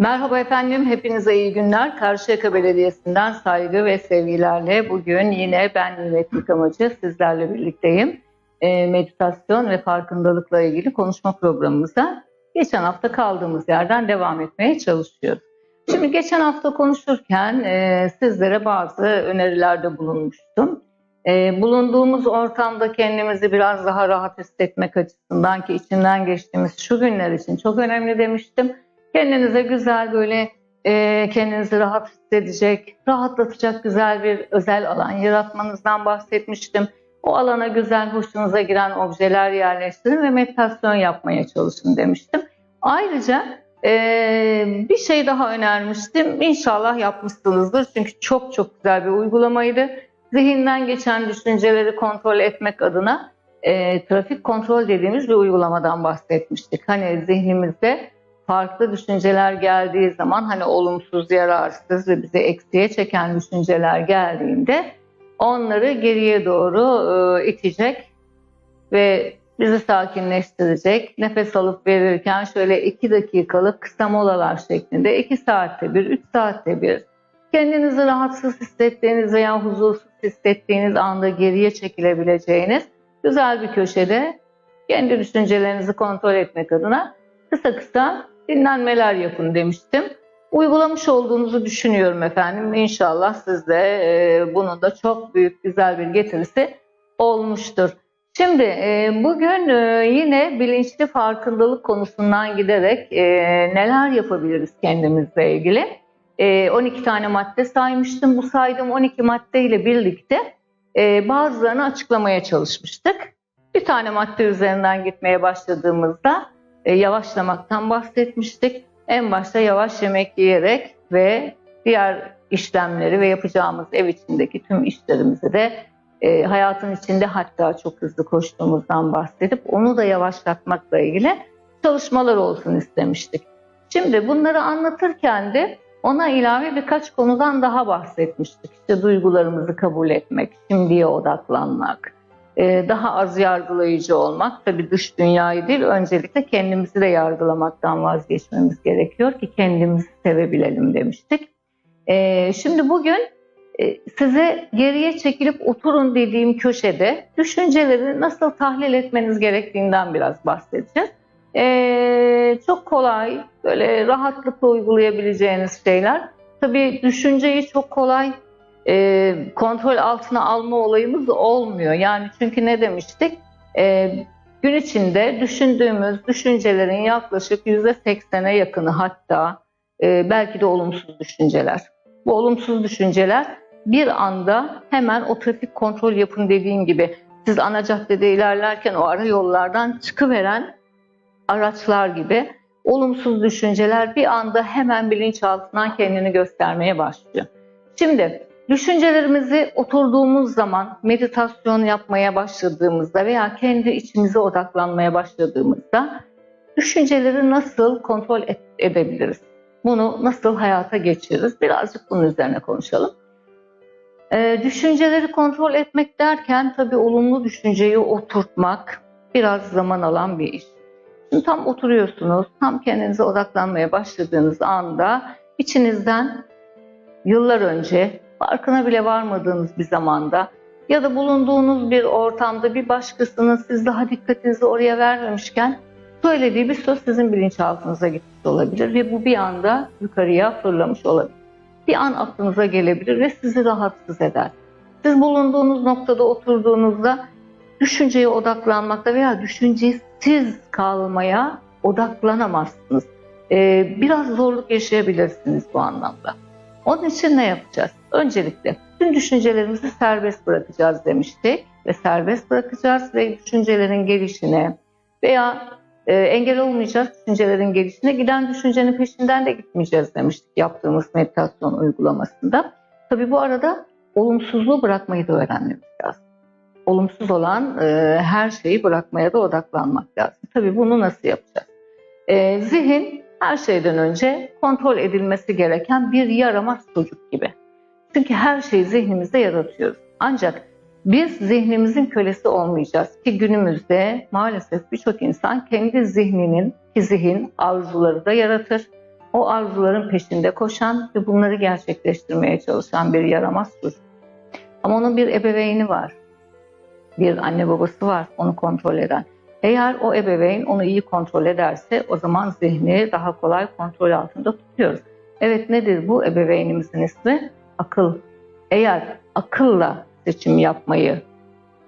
Merhaba efendim, hepinize iyi günler. Karşıyaka Belediyesi'nden saygı ve sevgilerle bugün yine ben Nimet Yıkamacı sizlerle birlikteyim. Ee, meditasyon ve farkındalıkla ilgili konuşma programımıza geçen hafta kaldığımız yerden devam etmeye çalışıyoruz. Şimdi geçen hafta konuşurken e, sizlere bazı önerilerde bulunmuştum. E, bulunduğumuz ortamda kendimizi biraz daha rahat hissetmek açısından ki içinden geçtiğimiz şu günler için çok önemli demiştim. Kendinize güzel böyle e, kendinizi rahat hissedecek, rahatlatacak güzel bir özel alan yaratmanızdan bahsetmiştim. O alana güzel, hoşunuza giren objeler yerleştirin ve meditasyon yapmaya çalışın demiştim. Ayrıca e, bir şey daha önermiştim. İnşallah yapmışsınızdır çünkü çok çok güzel bir uygulamaydı. Zihinden geçen düşünceleri kontrol etmek adına e, trafik kontrol dediğimiz bir uygulamadan bahsetmiştik. Hani zihnimizde farklı düşünceler geldiği zaman hani olumsuz, yararsız ve bizi eksiye çeken düşünceler geldiğinde onları geriye doğru e, itecek ve bizi sakinleştirecek. Nefes alıp verirken şöyle iki dakikalık kısa molalar şeklinde iki saatte bir, üç saatte bir kendinizi rahatsız hissettiğiniz veya huzursuz hissettiğiniz anda geriye çekilebileceğiniz güzel bir köşede kendi düşüncelerinizi kontrol etmek adına kısa kısa dinlenmeler yapın demiştim. Uygulamış olduğunuzu düşünüyorum efendim. İnşallah siz de e, bunun da çok büyük güzel bir getirisi olmuştur. Şimdi e, bugün e, yine bilinçli farkındalık konusundan giderek e, neler yapabiliriz kendimizle ilgili. E, 12 tane madde saymıştım. Bu saydığım 12 madde ile birlikte e, bazılarını açıklamaya çalışmıştık. Bir tane madde üzerinden gitmeye başladığımızda e, yavaşlamaktan bahsetmiştik. En başta yavaş yemek yiyerek ve diğer işlemleri ve yapacağımız ev içindeki tüm işlerimizi de e, hayatın içinde hatta çok hızlı koştuğumuzdan bahsedip onu da yavaşlatmakla ilgili çalışmalar olsun istemiştik. Şimdi bunları anlatırken de ona ilave birkaç konudan daha bahsetmiştik. İşte duygularımızı kabul etmek, şimdiye odaklanmak, daha az yargılayıcı olmak. Tabii dış dünyayı değil, öncelikle kendimizi de yargılamaktan vazgeçmemiz gerekiyor ki kendimizi sevebilelim demiştik. E, şimdi bugün e, size geriye çekilip oturun dediğim köşede düşünceleri nasıl tahlil etmeniz gerektiğinden biraz bahsedeceğiz. Çok kolay, böyle rahatlıkla uygulayabileceğiniz şeyler. Tabii düşünceyi çok kolay e, kontrol altına alma olayımız olmuyor. Yani çünkü ne demiştik? E, gün içinde düşündüğümüz düşüncelerin yaklaşık %80'e yakını hatta e, belki de olumsuz düşünceler. Bu olumsuz düşünceler bir anda hemen o trafik kontrol yapın dediğim gibi siz ana caddede ilerlerken o ara yollardan çıkıveren araçlar gibi olumsuz düşünceler bir anda hemen bilinçaltından kendini göstermeye başlıyor. Şimdi düşüncelerimizi oturduğumuz zaman meditasyon yapmaya başladığımızda veya kendi içimize odaklanmaya başladığımızda düşünceleri nasıl kontrol edebiliriz? Bunu nasıl hayata geçiririz? Birazcık bunun üzerine konuşalım. Ee, düşünceleri kontrol etmek derken tabii olumlu düşünceyi oturtmak biraz zaman alan bir iş. Şimdi tam oturuyorsunuz, tam kendinize odaklanmaya başladığınız anda içinizden yıllar önce farkına bile varmadığınız bir zamanda ya da bulunduğunuz bir ortamda bir başkasının siz daha dikkatinizi oraya vermemişken söylediği bir söz sizin bilinçaltınıza gitmiş olabilir ve bu bir anda yukarıya fırlamış olabilir. Bir an aklınıza gelebilir ve sizi rahatsız eder. Siz bulunduğunuz noktada oturduğunuzda düşünceye odaklanmakta veya düşüncesiz kalmaya odaklanamazsınız. Ee, biraz zorluk yaşayabilirsiniz bu anlamda. Onun için ne yapacağız? Öncelikle tüm düşüncelerimizi serbest bırakacağız demiştik ve serbest bırakacağız ve düşüncelerin gelişine veya e, engel olmayacağız düşüncelerin gelişine giden düşüncenin peşinden de gitmeyeceğiz demiştik yaptığımız meditasyon uygulamasında. Tabii bu arada olumsuzluğu bırakmayı da öğrenmemiz lazım olumsuz olan e, her şeyi bırakmaya da odaklanmak lazım. Tabii bunu nasıl yapacağız? E, zihin her şeyden önce kontrol edilmesi gereken bir yaramaz çocuk gibi. Çünkü her şeyi zihnimizde yaratıyoruz. Ancak biz zihnimizin kölesi olmayacağız ki günümüzde maalesef birçok insan kendi zihninin ki zihin arzuları da yaratır. o arzuların peşinde koşan ve bunları gerçekleştirmeye çalışan bir yaramaz çocuk. Ama onun bir ebeveyni var. Bir anne babası var onu kontrol eden. Eğer o ebeveyn onu iyi kontrol ederse o zaman zihni daha kolay kontrol altında tutuyoruz. Evet nedir bu ebeveynimizin ismi? Akıl. Eğer akılla seçim yapmayı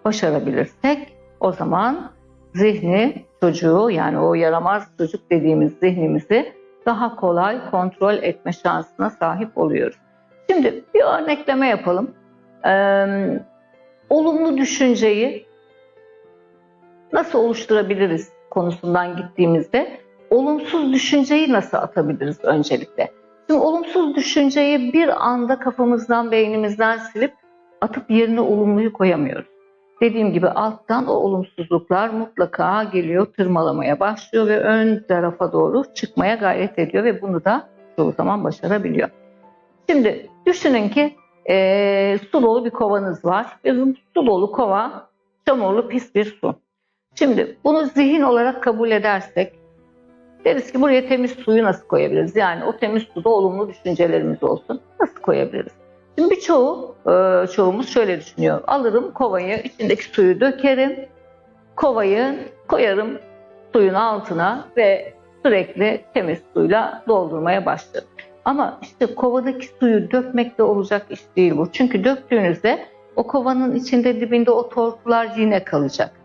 başarabilirsek o zaman zihni çocuğu yani o yaramaz çocuk dediğimiz zihnimizi daha kolay kontrol etme şansına sahip oluyoruz. Şimdi bir örnekleme yapalım. Ee, olumlu düşünceyi nasıl oluşturabiliriz konusundan gittiğimizde olumsuz düşünceyi nasıl atabiliriz öncelikle? Şimdi olumsuz düşünceyi bir anda kafamızdan, beynimizden silip atıp yerine olumluyu koyamıyoruz. Dediğim gibi alttan o olumsuzluklar mutlaka geliyor, tırmalamaya başlıyor ve ön tarafa doğru çıkmaya gayret ediyor ve bunu da çoğu zaman başarabiliyor. Şimdi düşünün ki e, su dolu bir kovanız var. Ve su dolu kova çamurlu pis bir su. Şimdi bunu zihin olarak kabul edersek deriz ki buraya temiz suyu nasıl koyabiliriz? Yani o temiz suda olumlu düşüncelerimiz olsun. Nasıl koyabiliriz? Şimdi birçoğu, e, çoğumuz şöyle düşünüyor. Alırım kovayı, içindeki suyu dökerim. Kovayı koyarım suyun altına ve sürekli temiz suyla doldurmaya başlarım. Ama işte kovadaki suyu dökmekle olacak iş değil bu. Çünkü döktüğünüzde o kovanın içinde dibinde o tortular yine kalacak.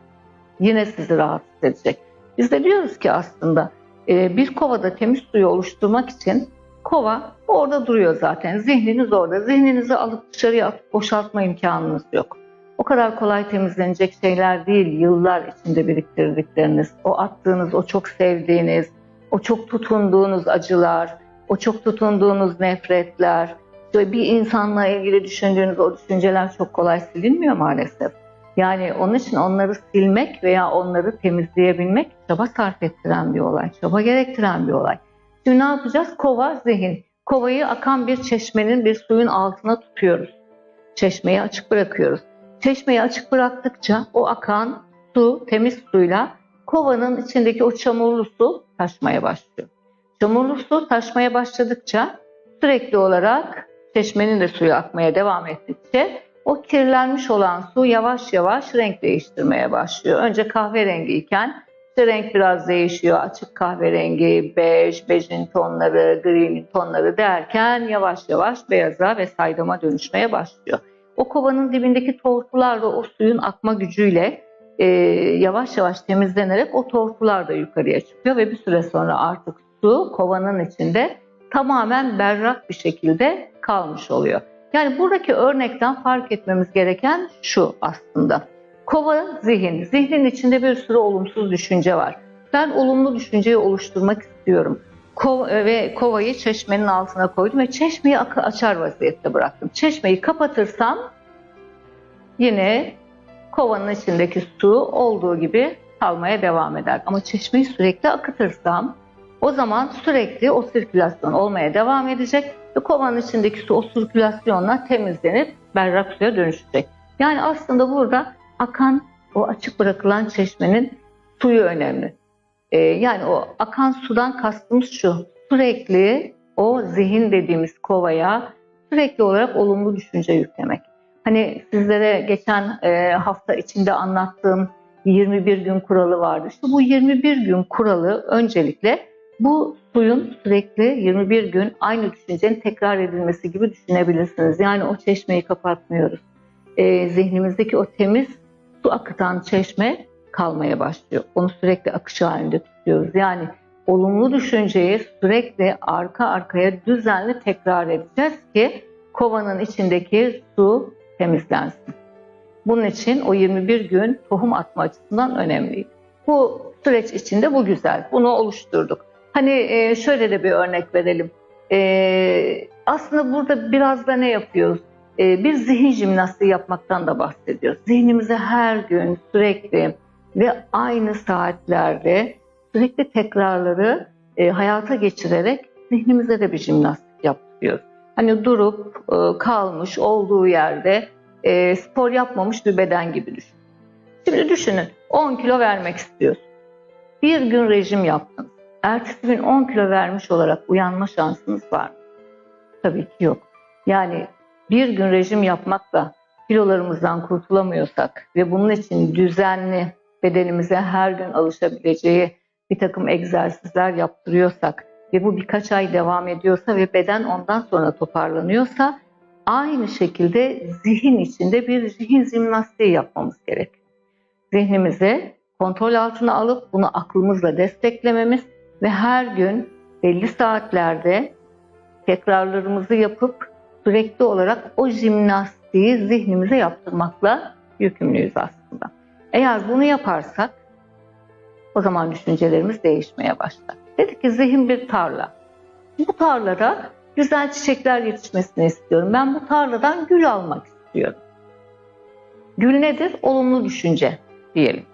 Yine sizi rahatsız edecek. Biz de diyoruz ki aslında e, bir kovada temiz suyu oluşturmak için kova orada duruyor zaten. Zihniniz orada. Zihninizi alıp dışarıya atıp boşaltma imkanınız yok. O kadar kolay temizlenecek şeyler değil. Yıllar içinde biriktirdikleriniz, o attığınız, o çok sevdiğiniz, o çok tutunduğunuz acılar, o çok tutunduğunuz nefretler, bir insanla ilgili düşündüğünüz o düşünceler çok kolay silinmiyor maalesef. Yani onun için onları silmek veya onları temizleyebilmek çaba sarf ettiren bir olay, çaba gerektiren bir olay. Şimdi ne yapacağız? Kova, zihin. Kovayı akan bir çeşmenin, bir suyun altına tutuyoruz. Çeşmeyi açık bırakıyoruz. Çeşmeyi açık bıraktıkça o akan su, temiz suyla kovanın içindeki o çamurlu su taşmaya başlıyor. Çamurlu su taşmaya başladıkça sürekli olarak çeşmenin de suyu akmaya devam ettikçe o kirlenmiş olan su yavaş yavaş renk değiştirmeye başlıyor. Önce kahverengi iken işte renk biraz değişiyor. Açık kahverengi, bej, bejin tonları, gri'nin tonları derken yavaş yavaş beyaza ve saydama dönüşmeye başlıyor. O kovanın dibindeki tortular da o suyun akma gücüyle e, yavaş yavaş temizlenerek o tortular da yukarıya çıkıyor ve bir süre sonra artık su kovanın içinde tamamen berrak bir şekilde kalmış oluyor. Yani buradaki örnekten fark etmemiz gereken şu aslında. Kova zihin. Zihnin içinde bir sürü olumsuz düşünce var. Ben olumlu düşünceyi oluşturmak istiyorum. Kova, ve kovayı çeşmenin altına koydum ve çeşmeyi açar vaziyette bıraktım. Çeşmeyi kapatırsam yine kovanın içindeki su olduğu gibi kalmaya devam eder. Ama çeşmeyi sürekli akıtırsam o zaman sürekli o sirkülasyon olmaya devam edecek ve kovanın içindeki su o sirkülasyonla temizlenip berrak suya dönüşecek. Yani aslında burada akan o açık bırakılan çeşmenin suyu önemli. Ee, yani o akan sudan kastımız şu. Sürekli o zihin dediğimiz kovaya sürekli olarak olumlu düşünce yüklemek. Hani sizlere geçen e, hafta içinde anlattığım 21 gün kuralı vardı. İşte bu 21 gün kuralı öncelikle bu suyun sürekli 21 gün aynı düşüncenin tekrar edilmesi gibi düşünebilirsiniz. Yani o çeşmeyi kapatmıyoruz. E, zihnimizdeki o temiz su akıtan çeşme kalmaya başlıyor. Onu sürekli akış halinde tutuyoruz. Yani olumlu düşünceyi sürekli arka arkaya düzenli tekrar edeceğiz ki kovanın içindeki su temizlensin. Bunun için o 21 gün tohum atma açısından önemli. Bu süreç içinde bu güzel. Bunu oluşturduk. Hani e, şöyle de bir örnek verelim. E, aslında burada biraz da ne yapıyoruz? E, bir zihin jimnastiği yapmaktan da bahsediyoruz. Zihnimize her gün sürekli ve aynı saatlerde sürekli tekrarları hayata geçirerek zihnimize de bir jimnastik yapıyoruz. Hani durup kalmış olduğu yerde spor yapmamış bir beden gibi düşün. Şimdi düşünün 10 kilo vermek istiyorsun. Bir gün rejim yaptınız ertesi gün 10 kilo vermiş olarak uyanma şansınız var mı? Tabii ki yok. Yani bir gün rejim yapmakla kilolarımızdan kurtulamıyorsak ve bunun için düzenli bedenimize her gün alışabileceği bir takım egzersizler yaptırıyorsak ve bu birkaç ay devam ediyorsa ve beden ondan sonra toparlanıyorsa aynı şekilde zihin içinde bir zihin jimnastiği yapmamız gerekiyor. Zihnimizi kontrol altına alıp bunu aklımızla desteklememiz ve her gün belli saatlerde tekrarlarımızı yapıp sürekli olarak o jimnastiği zihnimize yaptırmakla yükümlüyüz aslında. Eğer bunu yaparsak o zaman düşüncelerimiz değişmeye başlar. Dedik ki zihin bir tarla. Bu tarlada güzel çiçekler yetişmesini istiyorum. Ben bu tarladan gül almak istiyorum. Gül nedir? Olumlu düşünce diyelim.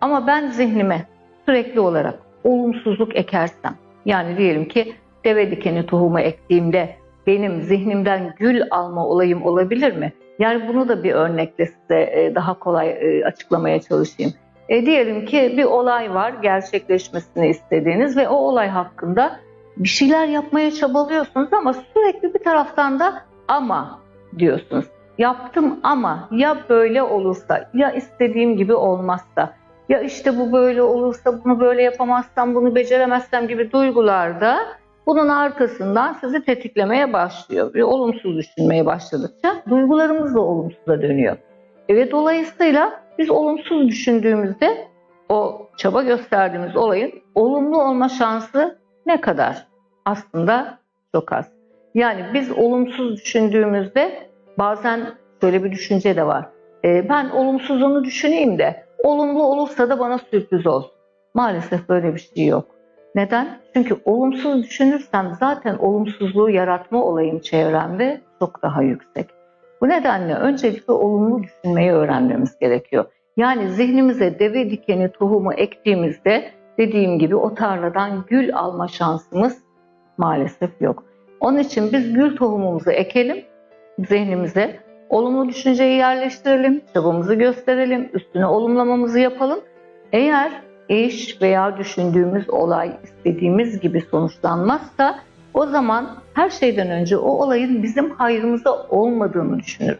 Ama ben zihnime sürekli olarak olumsuzluk ekersem, yani diyelim ki deve dikeni tohumu ektiğimde benim zihnimden gül alma olayım olabilir mi? Yani bunu da bir örnekle size e, daha kolay e, açıklamaya çalışayım. E, diyelim ki bir olay var gerçekleşmesini istediğiniz ve o olay hakkında bir şeyler yapmaya çabalıyorsunuz ama sürekli bir taraftan da ama diyorsunuz. Yaptım ama ya böyle olursa ya istediğim gibi olmazsa ya işte bu böyle olursa bunu böyle yapamazsam bunu beceremezsem gibi duygularda bunun arkasından sizi tetiklemeye başlıyor ve olumsuz düşünmeye başladıkça duygularımız da olumsuza dönüyor. E ve dolayısıyla biz olumsuz düşündüğümüzde o çaba gösterdiğimiz olayın olumlu olma şansı ne kadar? Aslında çok az. Yani biz olumsuz düşündüğümüzde bazen şöyle bir düşünce de var. E, ben olumsuzluğunu düşüneyim de olumlu olursa da bana sürpriz olsun. Maalesef böyle bir şey yok. Neden? Çünkü olumsuz düşünürsem zaten olumsuzluğu yaratma olayım çevremde çok daha yüksek. Bu nedenle öncelikle olumlu düşünmeyi öğrenmemiz gerekiyor. Yani zihnimize deve dikeni tohumu ektiğimizde dediğim gibi o tarladan gül alma şansımız maalesef yok. Onun için biz gül tohumumuzu ekelim zihnimize, olumlu düşünceyi yerleştirelim, çabamızı gösterelim, üstüne olumlamamızı yapalım. Eğer iş veya düşündüğümüz olay istediğimiz gibi sonuçlanmazsa o zaman her şeyden önce o olayın bizim hayrımıza olmadığını düşünürüz.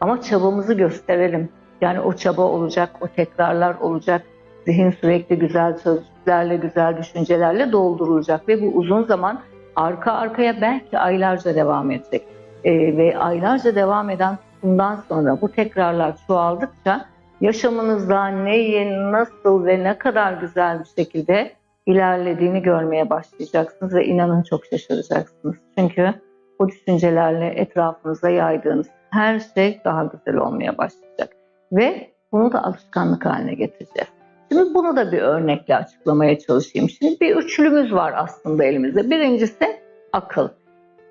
Ama çabamızı gösterelim. Yani o çaba olacak, o tekrarlar olacak. Zihin sürekli güzel sözcüklerle, güzel düşüncelerle doldurulacak ve bu uzun zaman arka arkaya belki aylarca devam edecek. Ee, ve aylarca devam eden bundan sonra bu tekrarlar çoğaldıkça yaşamınızda neyin, nasıl ve ne kadar güzel bir şekilde ilerlediğini görmeye başlayacaksınız ve inanın çok şaşıracaksınız. Çünkü o düşüncelerle etrafınıza yaydığınız her şey daha güzel olmaya başlayacak. Ve bunu da alışkanlık haline getireceğiz. Şimdi bunu da bir örnekle açıklamaya çalışayım. Şimdi bir üçlümüz var aslında elimizde. Birincisi akıl.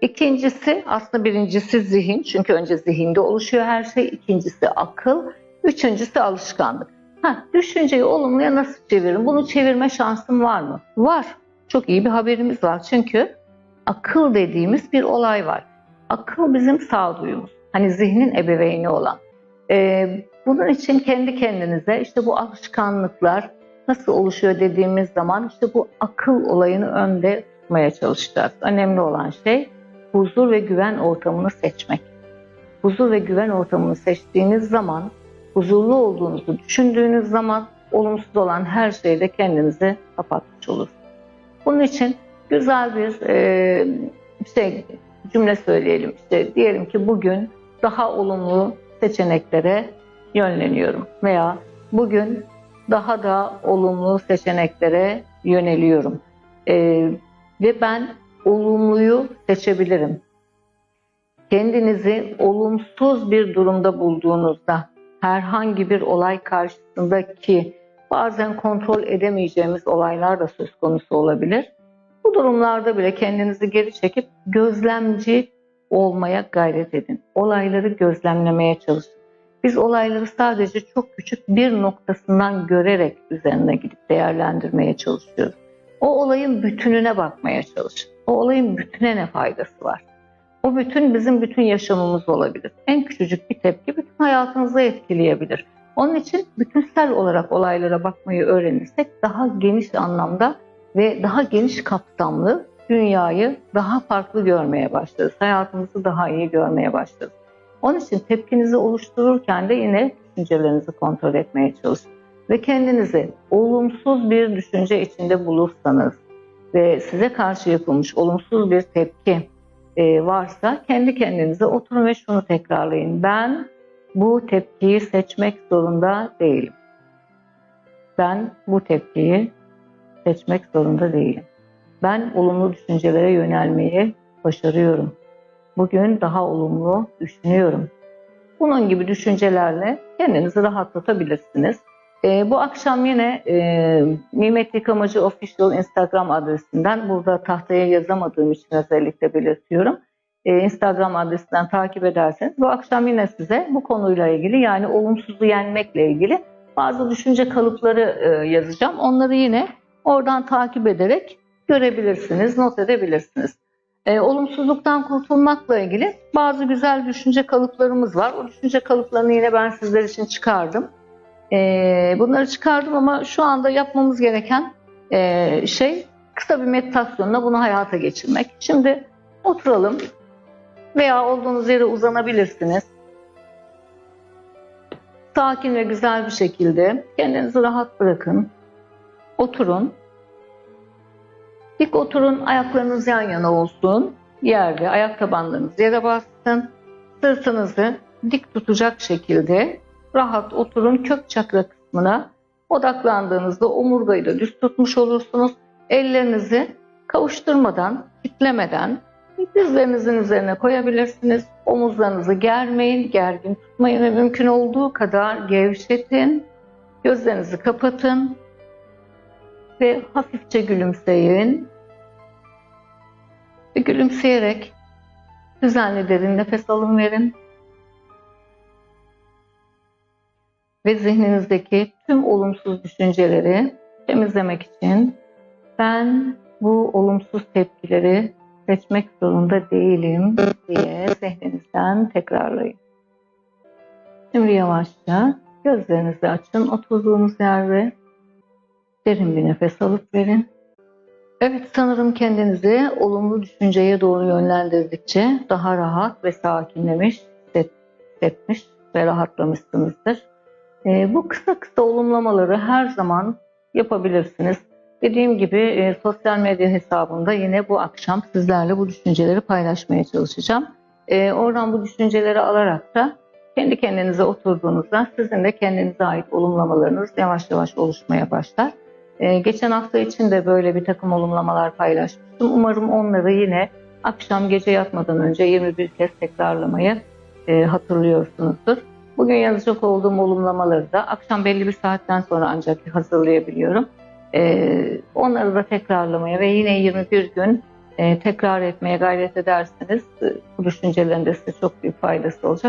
İkincisi aslında birincisi zihin. Çünkü önce zihinde oluşuyor her şey. İkincisi akıl. Üçüncüsü alışkanlık. Ha, düşünceyi olumluya nasıl çeviririm? Bunu çevirme şansım var mı? Var. Çok iyi bir haberimiz var. Çünkü akıl dediğimiz bir olay var. Akıl bizim sağduyumuz. Hani zihnin ebeveyni olan. Ee, bunun için kendi kendinize işte bu alışkanlıklar nasıl oluşuyor dediğimiz zaman işte bu akıl olayını önde tutmaya çalışacağız. Önemli olan şey huzur ve güven ortamını seçmek. Huzur ve güven ortamını seçtiğiniz zaman huzurlu olduğunuzu düşündüğünüz zaman olumsuz olan her şeyde kendinizi kapatmış olursunuz. Bunun için güzel bir e, şey cümle söyleyelim. İşte diyelim ki bugün daha olumlu seçeneklere yönleniyorum veya bugün daha da olumlu seçeneklere yöneliyorum. E, ve ben olumluyu seçebilirim. Kendinizi olumsuz bir durumda bulduğunuzda herhangi bir olay karşısındaki bazen kontrol edemeyeceğimiz olaylar da söz konusu olabilir. Bu durumlarda bile kendinizi geri çekip gözlemci olmaya gayret edin. Olayları gözlemlemeye çalışın. Biz olayları sadece çok küçük bir noktasından görerek üzerine gidip değerlendirmeye çalışıyoruz. O olayın bütününe bakmaya çalışın. O olayın bütüne ne faydası var? O bütün bizim bütün yaşamımız olabilir. En küçücük bir tepki bütün hayatınızı etkileyebilir. Onun için bütünsel olarak olaylara bakmayı öğrenirsek daha geniş anlamda ve daha geniş kapsamlı dünyayı daha farklı görmeye başlarız. Hayatımızı daha iyi görmeye başlarız. Onun için tepkinizi oluştururken de yine düşüncelerinizi kontrol etmeye çalışın. Ve kendinizi olumsuz bir düşünce içinde bulursanız ve size karşı yapılmış olumsuz bir tepki e, varsa kendi kendinize oturun ve şunu tekrarlayın. Ben bu tepkiyi seçmek zorunda değilim. Ben bu tepkiyi seçmek zorunda değilim. Ben olumlu düşüncelere yönelmeyi başarıyorum. Bugün daha olumlu düşünüyorum. Bunun gibi düşüncelerle kendinizi rahatlatabilirsiniz. Ee, bu akşam yine e, Nimet Yıkamacı Official Instagram adresinden, burada tahtaya yazamadığım için özellikle belirtiyorum. Ee, Instagram adresinden takip ederseniz bu akşam yine size bu konuyla ilgili yani olumsuzluğu yenmekle ilgili bazı düşünce kalıpları e, yazacağım. Onları yine oradan takip ederek görebilirsiniz, not edebilirsiniz. E, olumsuzluktan kurtulmakla ilgili bazı güzel düşünce kalıplarımız var. O düşünce kalıplarını yine ben sizler için çıkardım. E, bunları çıkardım ama şu anda yapmamız gereken e, şey kısa bir meditasyonla bunu hayata geçirmek. Şimdi oturalım veya olduğunuz yere uzanabilirsiniz. Sakin ve güzel bir şekilde kendinizi rahat bırakın. Oturun. Dik oturun, ayaklarınız yan yana olsun. Yerde, ayak tabanlarınız yere bassın. Sırtınızı dik tutacak şekilde rahat oturun. Kök çakra kısmına odaklandığınızda omurgayı da düz tutmuş olursunuz. Ellerinizi kavuşturmadan, kitlemeden dizlerinizin üzerine koyabilirsiniz. Omuzlarınızı germeyin, gergin tutmayın ve mümkün olduğu kadar gevşetin. Gözlerinizi kapatın ve hafifçe gülümseyin. Ve gülümseyerek düzenli derin nefes alın verin. Ve zihninizdeki tüm olumsuz düşünceleri temizlemek için ben bu olumsuz tepkileri seçmek zorunda değilim diye zihninizden tekrarlayın. Şimdi yavaşça gözlerinizi açın oturduğunuz yerde Derin bir nefes alıp verin. Evet sanırım kendinizi olumlu düşünceye doğru yönlendirdikçe daha rahat ve sakinlemiş, hissetmiş ve rahatlamışsınızdır. Ee, bu kısa kısa olumlamaları her zaman yapabilirsiniz. Dediğim gibi e, sosyal medya hesabımda yine bu akşam sizlerle bu düşünceleri paylaşmaya çalışacağım. E, oradan bu düşünceleri alarak da kendi kendinize oturduğunuzda sizin de kendinize ait olumlamalarınız yavaş yavaş oluşmaya başlar. Ee, geçen hafta için de böyle bir takım olumlamalar paylaşmıştım. Umarım onları yine akşam gece yatmadan önce 21 kez tekrarlamayı e, hatırlıyorsunuzdur. Bugün yazacak olduğum olumlamaları da akşam belli bir saatten sonra ancak hazırlayabiliyorum. E, onları da tekrarlamaya ve yine 21 gün e, tekrar etmeye gayret ederseniz e, bu düşüncelerin de size çok büyük faydası olacak.